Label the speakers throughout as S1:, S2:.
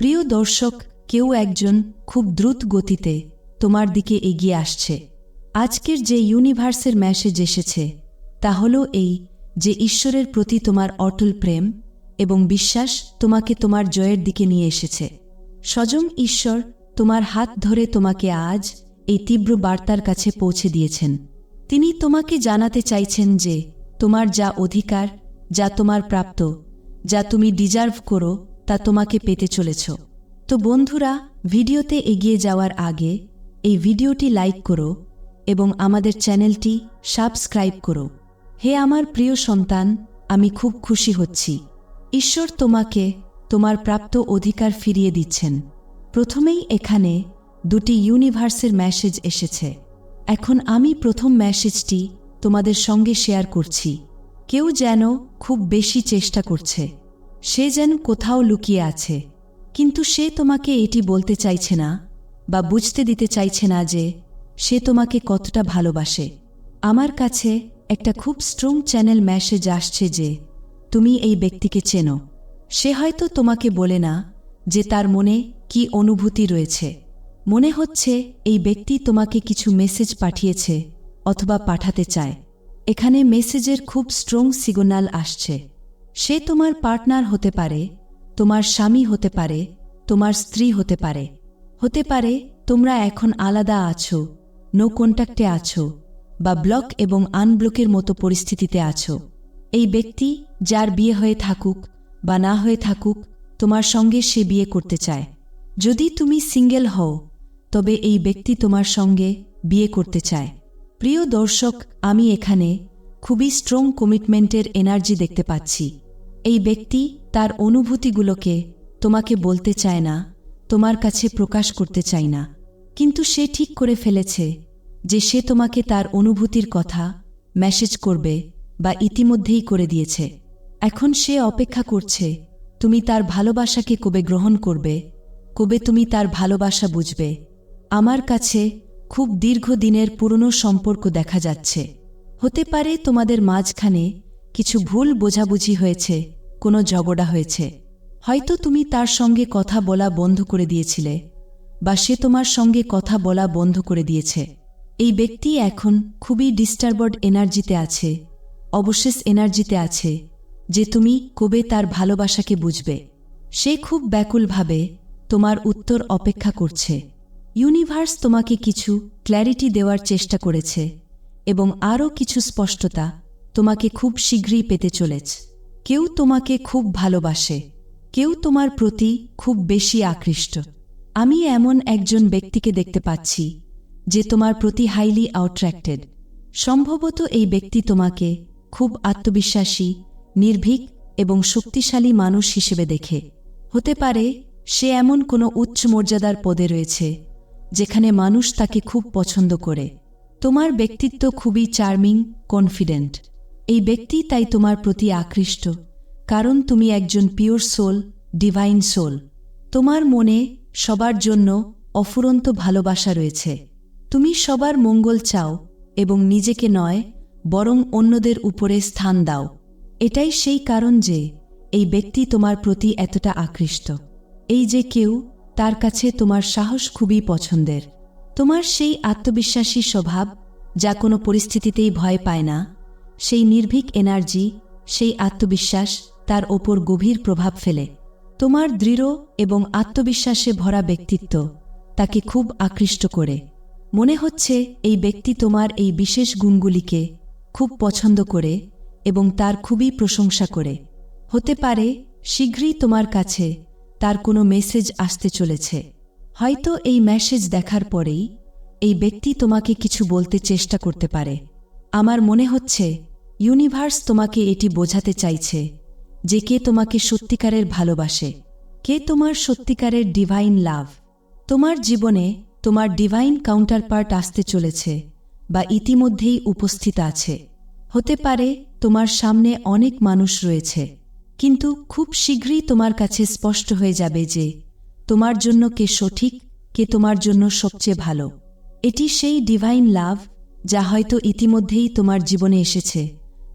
S1: প্রিয় দর্শক, কেউ একজন খুব দ্রুত গতিতে তোমার দিকে এগিয়ে আসছে। আজকের যে ইউনিভার্সের মেসেজ এসেছে, তা হল এই যে ঈশ্বরের প্রতি তোমার অটল প্রেম এবং বিশ্বাস তোমাকে তোমার জয়ের দিকে নিয়ে এসেছে। স্বয়ং ঈশ্বর তোমার হাত ধরে তোমাকে আজ এই তীব্র বার্তার কাছে পৌঁছে দিয়েছেন। তিনি তোমাকে জানাতে চাইছেন যে তোমার যা অধিকার, যা তোমার প্রাপ্ত, যা তুমি ডিজার্ভ করো তা তোমাকে পেতে চলেছ। তো বন্ধুরা, ভিডিওতে এগিয়ে যাওয়ার আগে এই ভিডিওটি লাইক করো এবং আমাদের চ্যানেলটি সাবস্ক্রাইব করো। হে আমার প্রিয় সন্তান, আমি খুব খুশি হচ্ছি। ঈশ্বর তোমাকে তোমার প্রাপ্ত অধিকার ফিরিয়ে দিচ্ছেন। প্রথমেই এখানে দুটি ইউনিভার্সের মেসেজ এসেছে। এখন আমি প্রথম মেসেজটি তোমাদের সঙ্গে শেয়ার করছি। কেউ যেন খুব বেশি চেষ্টা করছে। সে যেন কোথাও লুকিয়ে আছে। কিন্তু সে তোমাকে এটি বলতে চাইছে না, বা বুঝতে দিতে চাইছে না যে সে তোমাকে কতটা ভালোবাসে। আমার কাছে একটা খুব স্ট্রং চ্যানেল মেসেজ আসছে যে তুমি এই ব্যক্তিকে চেনো। সে হয়তো তোমাকে বলে না যে তার মনে কি অনুভূতি রয়েছে। মনে হচ্ছে এই ব্যক্তি তোমাকে কিছু মেসেজ পাঠিয়েছে অথবা পাঠাতে চায়। এখানে মেসেজের খুব স্ট্রং সিগন্যাল আসছে। সে তোমার পার্টনার হতে পারে, তোমার স্বামী হতে পারে, তোমার স্ত্রী হতে পারে। হতে পারে, তোমরা এখন আলাদা আছো নো কন্ট্যাক্টে আছো, বা ব্লক এবং আনব্লকের মতো পরিস্থিতিতে আছো। এই ব্যক্তি যার বিয়ে হয়ে থাকুক বা না হয়ে থাকুক, তোমার সঙ্গে সে বিয়ে করতে চায়। যদি তুমি সিঙ্গেল হও, তবে এই ব্যক্তি তোমার সঙ্গে বিয়ে করতে চায়। প্রিয় দর্শক, আমি এখানে খুবই স্ট্রং কমিটমেন্টের এনার্জি দেখতে পাচ্ছি। এই ব্যক্তি তার অনুভূতিগুলোকে তোমাকে বলতে চায় না, তোমার কাছে প্রকাশ করতে চায় না। কিন্তু সে ঠিক করে ফেলেছে যে সে তোমাকে তার অনুভূতির কথা মেসেজ করবে বা ইতিমধ্যেই করে দিয়েছে। এখন সে অপেক্ষা করছে, তুমি তার ভালোবাসাকে কবে গ্রহণ করবে, কবে তুমি তার ভালোবাসা বুঝবে। আমার কাছে খুব দীর্ঘদিনের পুরনো সম্পর্ক দেখা যাচ্ছে। হতে পারে তোমাদের মাঝখানে কিছু ভুল বোঝাবুঝি হয়েছে, কোনো ঝগড়া হয়েছে। হয়তো তুমি তার সঙ্গে কথা বলা বন্ধ করে দিয়েছিলে, বা সে তোমার সঙ্গে কথা বলা বন্ধ করে দিয়েছে। এই ব্যক্তি এখন খুবই ডিস্টার্বড এনার্জিতে আছে, অবশেষ এনার্জিতে আছে, যে তুমি কবে তার ভালোবাসাকে বুঝবে। সে খুব ব্যাকুলভাবে তোমার উত্তর অপেক্ষা করছে। ইউনিভার্স তোমাকে কিছু ক্ল্যারিটি দেওয়ার চেষ্টা করেছে, এবং আরও কিছু স্পষ্টতা তোমাকে খুব শীঘ্রই পেতে চলেছ। কেউ তোমাকে খুব ভালোবাসে। কেউ তোমার প্রতি খুব বেশি আকৃষ্ট। আমি এমন একজন ব্যক্তিকে দেখতে পাচ্ছি, যে তোমার প্রতি হাইলি আউট্র্যাক্টেড সম্ভবত এই ব্যক্তি তোমাকে খুব আত্মবিশ্বাসী, নির্ভীক এবং শক্তিশালী মানুষ হিসেবে দেখে। হতে পারে সে এমন কোনো উচ্চ মর্যাদার পদে রয়েছে, যেখানে মানুষ তাকে খুব পছন্দ করে। তোমার ব্যক্তিত্ব খুবই চার্মিং কনফিডেন্ট এই ব্যক্তি তাই তোমার প্রতি আকৃষ্ট, কারণ তুমি একজন পিওর সোল ডিভাইন সোল তোমার মনে সবার জন্য অফুরন্ত ভালোবাসা রয়েছে। তুমি সবার মঙ্গল চাও এবং নিজেকে নয়, বরং অন্যদের উপরে স্থান দাও। এটাই সেই কারণ যে এই ব্যক্তি তোমার প্রতি এতটা আকৃষ্ট। এই যে কেউ তার কাছে তোমার সাহস খুবই পছন্দের। তোমার সেই আত্মবিশ্বাসী স্বভাব যা কোনো পরিস্থিতিতেই ভয় পায় না সেই নির্ভীক এনার্জি, সেই আত্মবিশ্বাস তার ওপর গভীর প্রভাব ফেলে। তোমার দৃঢ় এবং আত্মবিশ্বাসে ভরা ব্যক্তিত্ব তাকে খুব আকৃষ্ট করে। মনে হচ্ছে এই ব্যক্তি তোমার এই বিশেষ গুণগুলিকে খুব পছন্দ করে এবং তার খুবই প্রশংসা করে। হতে পারে শীঘ্রই তোমার কাছে তার কোনো মেসেজ আসতে চলেছে। হয়তো এই মেসেজ দেখার পরেই এই ব্যক্তি তোমাকে কিছু বলতে চেষ্টা করতে পারে। আমার মনে হচ্ছে ইউনিভার্স তোমাকে এটি বোঝাতে চাইছে যে কে তোমাকে সত্যিকারের ভালোবাসে, কে তোমার সত্যিকারের ডিভাইন লাভ তোমার জীবনে তোমার ডিভাইন কাউন্টার পার্ট আসতে চলেছে বা ইতিমধ্যেই উপস্থিত আছে। হতে পারে তোমার সামনে অনেক মানুষ রয়েছে, কিন্তু খুব শীঘ্রই তোমার কাছে স্পষ্ট হয়ে যাবে যে তোমার জন্য কে সঠিক, কে তোমার জন্য সবচেয়ে ভালো। এটি সেই ডিভাইন লাভ যা হয়তো ইতিমধ্যেই তোমার জীবনে এসেছে।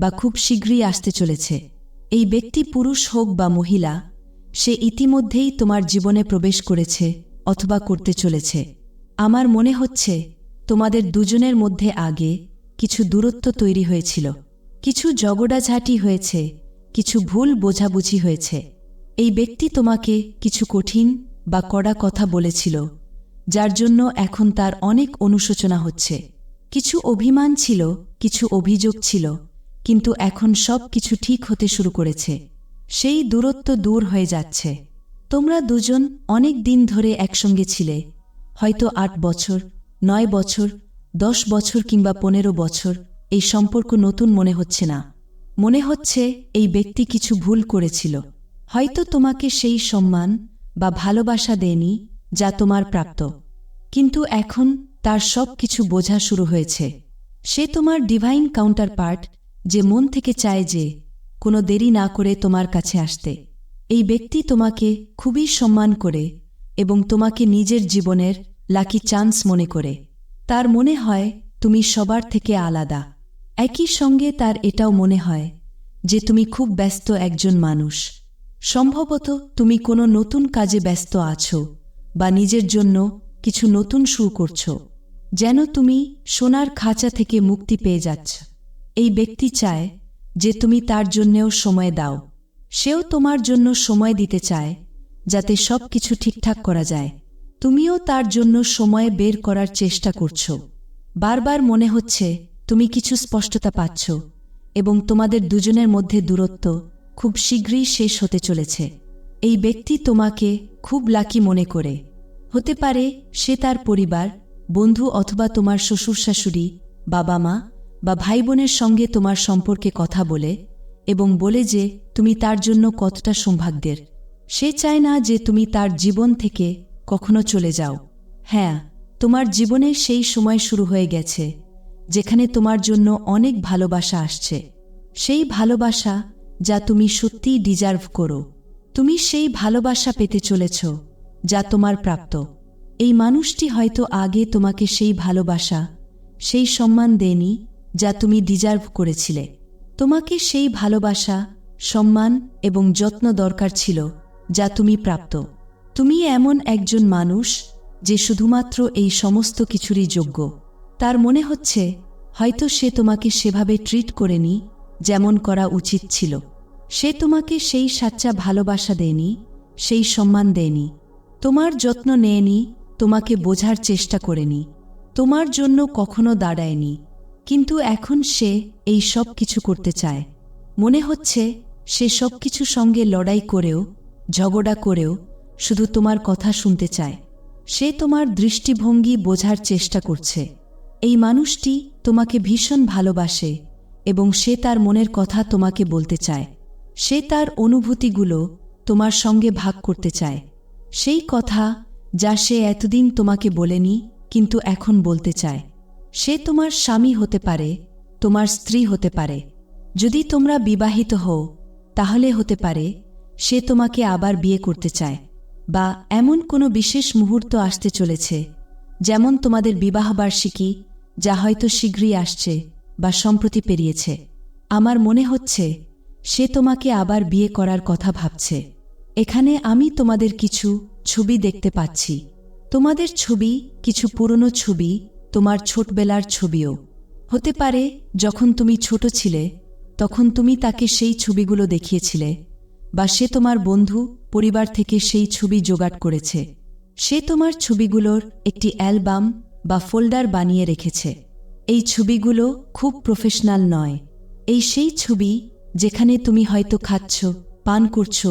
S1: বা খুব শীঘ্রই আসতে চলেছে। এই ব্যক্তি পুরুষ হোক বা মহিলা, সে ইতিমধ্যেই তোমার জীবনে প্রবেশ করেছে অথবা করতে চলেছে। আমার মনে হচ্ছে, তোমাদের দুজনের মধ্যে আগে কিছু দূরত্ব তৈরি হয়েছিল। কিছু জগড়াঝাঁটি হয়েছে, কিছু ভুল বোঝাবুঝি হয়েছে। এই ব্যক্তি তোমাকে কিছু কঠিন বা কড়া কথা বলেছিল, যার জন্য এখন তার অনেক অনুশোচনা হচ্ছে। কিছু অভিমান ছিল, কিছু অভিযোগ ছিল কিন্তু এখন সব কিছু ঠিক হতে শুরু করেছে। সেই দূরত্ব দূর হয়ে যাচ্ছে। তোমরা দুজন অনেক দিন ধরে একসঙ্গে ছিলে। হয়তো আট বছর, নয় বছর, দশ বছর কিংবা পনেরো বছর এই সম্পর্ক নতুন মনে হচ্ছে না। মনে হচ্ছে এই ব্যক্তি কিছু ভুল করেছিল। হয়তো তোমাকে সেই সম্মান বা ভালোবাসা দেয়নি যা তোমার প্রাপ্ত। কিন্তু এখন তার সব কিছু বোঝা শুরু হয়েছে। সে তোমার ডিভাইন কাউন্টার পার্ট যে মন থেকে চায় যে কোনো দেরি না করে তোমার কাছে আসতে। এই ব্যক্তি তোমাকে খুবই সম্মান করে এবং তোমাকে নিজের জীবনের লাকি চান্স মনে করে। তার মনে হয় তুমি সবার থেকে আলাদা। একই সঙ্গে তার এটাও মনে হয় যে তুমি খুব ব্যস্ত একজন মানুষ। সম্ভবত তুমি কোনো নতুন কাজে ব্যস্ত আছো বা নিজের জন্য কিছু নতুন শুরু করছ। যেন তুমি সোনার খাঁচা থেকে মুক্তি পেয়ে যাচ্ছ। এই ব্যক্তি চায় যে তুমি তার জন্যেও সময় দাও। সেও তোমার জন্য সময় দিতে চায়, যাতে সব কিছু ঠিকঠাক করা যায়। তুমিও তার জন্য সময় বের করার চেষ্টা করছ। বারবার মনে হচ্ছে তুমি কিছু স্পষ্টতা পাচ্ছ এবং তোমাদের দুজনের মধ্যে দূরত্ব খুব শীঘ্রই শেষ হতে চলেছে। এই ব্যক্তি তোমাকে খুব লাকি মনে করে। হতে পারে সে তার পরিবার, বন্ধু অথবা তোমার শ্বশুর শাশুড়ি বাবা মা বা ভাই বোনের সঙ্গে তোমার সম্পর্কে কথা বলে এবং বলে যে তুমি তার জন্য কতটা সৌভাগ্যের সে চায় না যে তুমি তার জীবন থেকে কখনো চলে যাও। হ্যাঁ তোমার জীবনে সেই সময় শুরু হয়ে গেছে, যেখানে তোমার জন্য অনেক ভালোবাসা আসছে। সেই ভালোবাসা যা তুমি সত্যিই ডিজার্ভ করো। তুমি সেই ভালোবাসা পেতে চলেছ, যা তোমার প্রাপ্ত। এই মানুষটি হয়তো আগে তোমাকে সেই ভালোবাসা, সেই সম্মান দেয়নি যা তুমি ডিজার্ভ করেছিলে। তোমাকে সেই ভালোবাসা, সম্মান এবং যত্ন দরকার ছিল যা তুমি প্রাপ্ত। তুমি এমন একজন মানুষ যে শুধুমাত্র এই সমস্ত কিছুরই যোগ্য। তার মনে হচ্ছে, হয়তো সে তোমাকে সেভাবে ট্রিট করেনি যেমন করা উচিত ছিল। সে তোমাকে সেই সাচ্চা ভালোবাসা দেয়নি, সেই সম্মান দেয়নি। তোমার যত্ন নেয়নি, তোমাকে বোঝার চেষ্টা করেনি। তোমার জন্য কখনো দাঁড়ায়নি। কিন্তু এখন সে এই সব কিছু করতে চায়। মনে হচ্ছে সে সব কিছু সঙ্গে লড়াই করেও, ঝগড়া করেও শুধু তোমার কথা শুনতে চায়। সে তোমার দৃষ্টিভঙ্গি বোঝার চেষ্টা করছে। এই মানুষটি তোমাকে ভীষণ ভালোবাসে এবং সে তার মনের কথা তোমাকে বলতে চায়। সে তার অনুভূতিগুলো তোমার সঙ্গে ভাগ করতে চায়। সেই কথা যা সে এতদিন তোমাকে বলেনি, কিন্তু এখন বলতে চায়। সে তোমার স্বামী হতে পারে, তোমার স্ত্রী হতে পারে। যদি তোমরা বিবাহিত হও, তাহলে হতে পারে, সে তোমাকে আবার বিয়ে করতে চায়, বা এমন কোনো বিশেষ মুহূর্ত আসতে চলেছে, যেমন তোমাদের বিবাহবার্ষিকী, যা হয়তো শীঘ্রই আসছে বা সম্প্রতি পেরিয়েছে। আমার মনে হচ্ছে, সে তোমাকে আবার বিয়ে করার কথা ভাবছে। এখানে আমি তোমাদের কিছু ছবি দেখতে পাচ্ছি। তোমাদের ছবি, কিছু পুরনো ছবি তোমার ছোটবেলার ছবিও। হতে পারে, যখন তুমি ছোট ছিলে, তখন তুমি তাকে সেই ছবিগুলো দেখিয়েছিলে, বা সে তোমার বন্ধু, পরিবার থেকে সেই ছবি জোগাড় করেছে। সে তোমার ছবিগুলোর একটি অ্যালবাম বা ফোল্ডার বানিয়ে রেখেছে। এই ছবিগুলো খুব প্রফেশনাল নয়। এই সেই ছবি যেখানে তুমি হয়তো খাচ্ছ, পান করছ,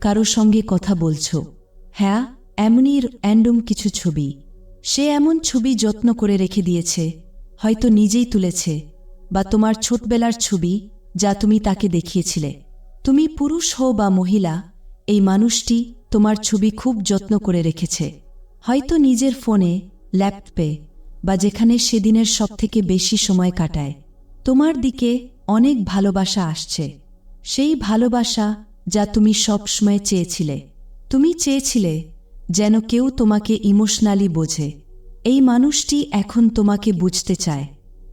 S1: কারও সঙ্গে কথা বলছ। হ্যাঁ এমনই অ্যান্ডম কিছু ছবি। সে এমন ছবি যত্ন করে রেখে দিয়েছে, হয়তো নিজেই তুলেছে, বা তোমার ছোটবেলার ছবি যা তুমি তাকে দেখিয়েছিলে। তুমি পুরুষ হও বা মহিলা, এই মানুষটি তোমার ছবি খুব যত্ন করে রেখেছে। হয়তো নিজের ফোনে, ল্যাপটপে, বা যেখানে সেদিনের সবথেকে বেশি সময় কাটায়। তোমার দিকে অনেক ভালোবাসা আসছে। সেই ভালোবাসা যা তুমি সবসময় চেয়েছিলে। তুমি চেয়েছিলে যেন কেউ তোমাকে ইমোশনালি বোঝে। এই মানুষটি এখন তোমাকে বুঝতে চায়।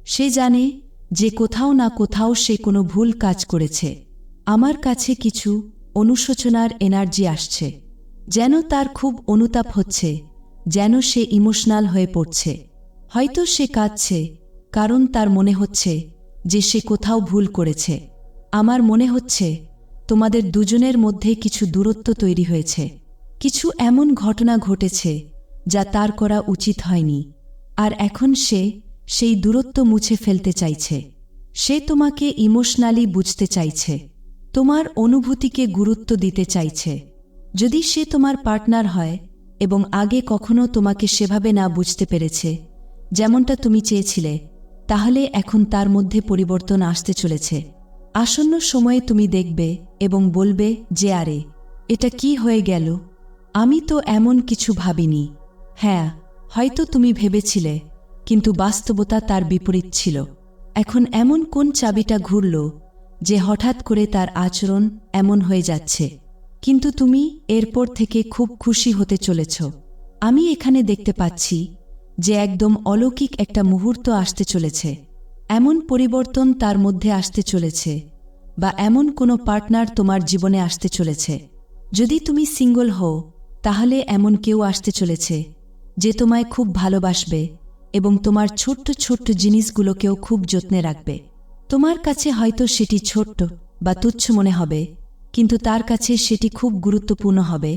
S1: সে জানে যে কোথাও না কোথাও সে কোনো ভুল কাজ করেছে। আমার কাছে কিছু অনুশোচনার এনার্জি আসছে। যেন তার খুব অনুতাপ হচ্ছে, যেন সে ইমোশনাল হয়ে পড়ছে। হয়তো সে কাঁদছে, কারণ তার মনে হচ্ছে যে সে কোথাও ভুল করেছে। আমার মনে হচ্ছে তোমাদের দুজনের মধ্যে কিছু দূরত্ব তৈরি হয়েছে। কিছু এমন ঘটনা ঘটেছে যা তার করা উচিত হয়নি, আর এখন সে সেই দূরত্ব মুছে ফেলতে চাইছে। সে তোমাকে ইমোশনালি বুঝতে চাইছে, তোমার অনুভূতিকে গুরুত্ব দিতে চাইছে। যদি সে তোমার পার্টনার হয় এবং আগে কখনো তোমাকে সেভাবে না বুঝতে পেরেছে, যেমনটা তুমি চেয়েছিলে, তাহলে এখন তার মধ্যে পরিবর্তন আসতে চলেছে। আসন্ন সময়ে তুমি দেখবে এবং বলবে যে, আরে, এটা কি হয়ে গেল? আমি তো এমন কিছু ভাবিনি। হ্যাঁ হয়তো তুমি ভেবেছিলে, কিন্তু বাস্তবতা তার বিপরীত ছিল। এখন এমন কোন চাবিটা ঘুরল যে হঠাৎ করে তার আচরণ এমন হয়ে যাচ্ছে। কিন্তু তুমি এরপর থেকে খুব খুশি হতে চলেছ। আমি এখানে দেখতে পাচ্ছি যে একদম অলৌকিক একটা মুহূর্ত আসতে চলেছে। এমন পরিবর্তন তার মধ্যে আসতে চলেছে বা এমন কোনো পার্টনার তোমার জীবনে আসতে চলেছে। যদি তুমি সিঙ্গল হও তাহলে এমন কেউ আসতে চলেছে, যে তোমায় খুব ভালোবাসবে এবং তোমার ছোট্ট ছোট্ট জিনিসগুলোকেও খুব যত্নে রাখবে। তোমার কাছে হয়তো সেটি ছোট্ট বা তুচ্ছ মনে হবে, কিন্তু তার কাছে সেটি খুব গুরুত্বপূর্ণ হবে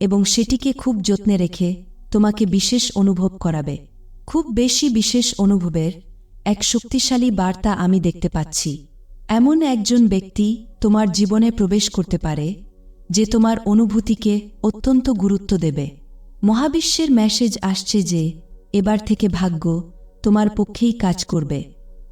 S1: এবং সেটিকে খুব যত্নে রেখে তোমাকে বিশেষ অনুভব করাবে। খুব বেশি বিশেষ অনুভবের এক শক্তিশালী বার্তা আমি দেখতে পাচ্ছি। এমন একজন ব্যক্তি তোমার জীবনে প্রবেশ করতে পারে যে তোমার অনুভূতিকে অত্যন্ত গুরুত্ব দেবে। মহাবিশ্বের মেসেজ আসছে যে, এবার থেকে ভাগ্য তোমার পক্ষেই কাজ করবে।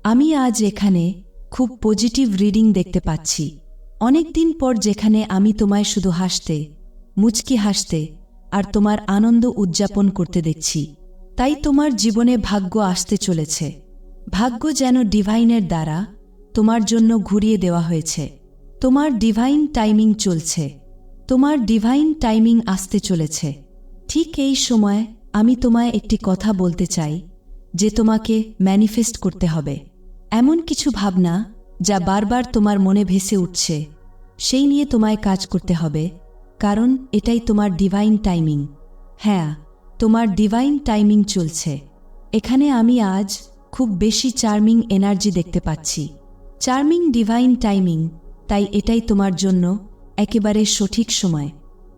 S1: আমি আজ এখানে খুব পজিটিভ রিডিং দেখতে পাচ্ছি। অনেকদিন পর যেখানে আমি তোমায় শুধু হাসতে, মুচকি হাসতে আর তোমার আনন্দ উদযাপন করতে দেখছি, তাই তোমার জীবনে ভাগ্য আসতে চলেছে। ভাগ্য যেন ডিভাইনের দ্বারা তোমার জন্য ঘুরিয়ে দেওয়া হয়েছে। তোমার ডিভাইন টাইমিং চলছে। তোমার ডিভাইন টাইমিং আসতে চলেছে। ঠিক এই সময় আমি তোমায় একটি কথা বলতে চাই, যে তোমাকে ম্যানিফেস্ট করতে হবে। এমন কিছু ভাবনা যা বারবার তোমার মনে ভেসে উঠছে, সেই নিয়ে তোমায় কাজ করতে হবে, কারণ এটাই তোমার ডিভাইন টাইমিং হ্যাঁ তোমার ডিভাইন টাইমিং চলছে। এখানে আমি আজ খুব বেশি চার্মিং এনার্জি দেখতে পাচ্ছি। চার্মিং ডিভাইন টাইমিং তাই এটাই তোমার জন্য একেবারে সঠিক সময়।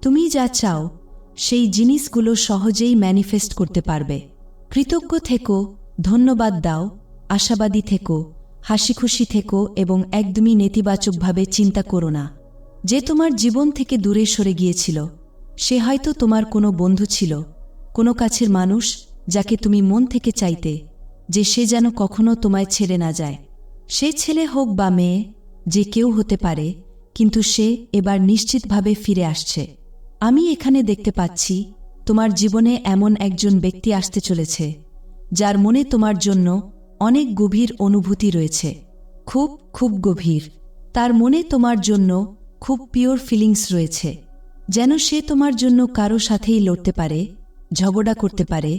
S1: তুমি যা চাও, সেই জিনিসগুলো সহজেই ম্যানিফেস্ট করতে পারবে। কৃতজ্ঞ থেকো, ধন্যবাদ দাও, আশাবাদী থেকো হাসি খুশি থেকো এবং একদমই নেতিবাচকভাবে চিন্তা করো না। যে তোমার জীবন থেকে দূরে সরে গিয়েছিল, সে হয়তো তোমার কোনো বন্ধু ছিল, কোনো কাছের মানুষ যাকে তুমি মন থেকে চাইতে, যে সে যেন কখনো তোমায় ছেড়ে না যায়। সে ছেলে হোক বা মেয়ে, যে কেউ হতে পারে কিন্তু সে এবার নিশ্চিতভাবে ফিরে আসছে। আমি এখানে দেখতে পাচ্ছি, তোমার জীবনে এমন একজন ব্যক্তি আসতে চলেছে, যার মনে তোমার জন্য অনেক গভীর অনুভূতি রয়েছে। খুব খুব গভীর। তার মনে তোমার জন্য খুব পিওর ফিলিংস রয়েছে, যেন সে তোমার জন্য কারও সাথেই লড়তে পারে, ঝগড়া করতে পারে,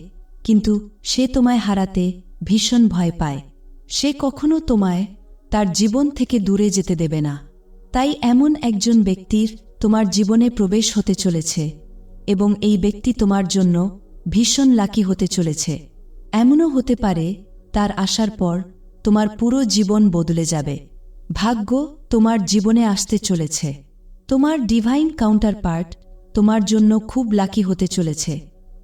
S1: কিন্তু সে তোমায় হারাতে ভীষণ ভয় পায়। সে কখনো তোমায় তার জীবন থেকে দূরে যেতে দেবে না। তাই এমন একজন ব্যক্তির তোমার জীবনে প্রবেশ হতে চলেছে এবং এই ব্যক্তি তোমার জন্য ভীষণ লাকি হতে চলেছে। এমনও হতে পারে তার আসার পর তোমার পুরো জীবন বদলে যাবে। ভাগ্য তোমার জীবনে আসতে চলেছে। তোমার ডিভাইন কাউন্টার পার্ট তোমার জন্য খুব লাকি হতে চলেছে।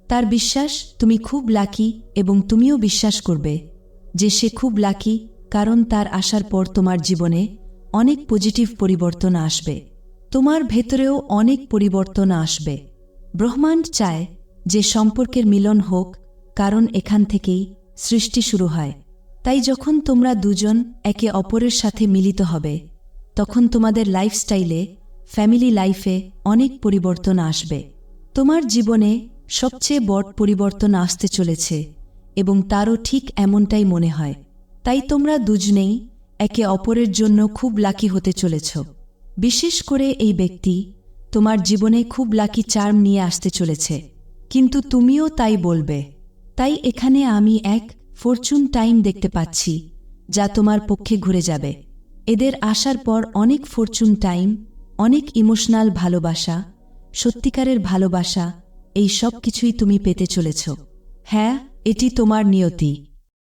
S1: তার বিশ্বাস তুমি খুব লাকি এবং তুমিও বিশ্বাস করবে যে সে খুব লাকি কারণ তার আসার পর তোমার জীবনে অনেক পজিটিভ পরিবর্তন আসবে। তোমার ভেতরেও অনেক পরিবর্তন আসবে। ব্রহ্মাণ্ড চায় যে সম্পর্কের মিলন হোক, কারণ এখান থেকেই সৃষ্টি শুরু হয়। তাই যখন তোমরা দুজন একে অপরের সাথে মিলিত হবে, তখন তোমাদের লাইফস্টাইলে ফ্যামিলি লাইফে অনেক পরিবর্তন আসবে। তোমার জীবনে সবচেয়ে বড় পরিবর্তন আসতে চলেছে এবং তারও ঠিক এমনটাই মনে হয়। তাই তোমরা দুজনেই একে অপরের জন্য খুব লাকি হতে চলেছ। বিশেষ করে এই ব্যক্তি তোমার জীবনে খুব লাকি চার্ম নিয়ে আসতে চলেছে। কিন্তু তুমিও তাই বলবে। তাই এখানে আমি এক ফরচুন টাইম দেখতে পাচ্ছি, যা তোমার পক্ষে ঘুরে যাবে। এদের আসার পর অনেক ফরচুন টাইম, অনেক ইমোশনাল ভালোবাসা, সত্যিকারের ভালোবাসা, এই সব কিছুই তুমি পেতে চলেছ। হ্যাঁ এটি তোমার নিয়তি।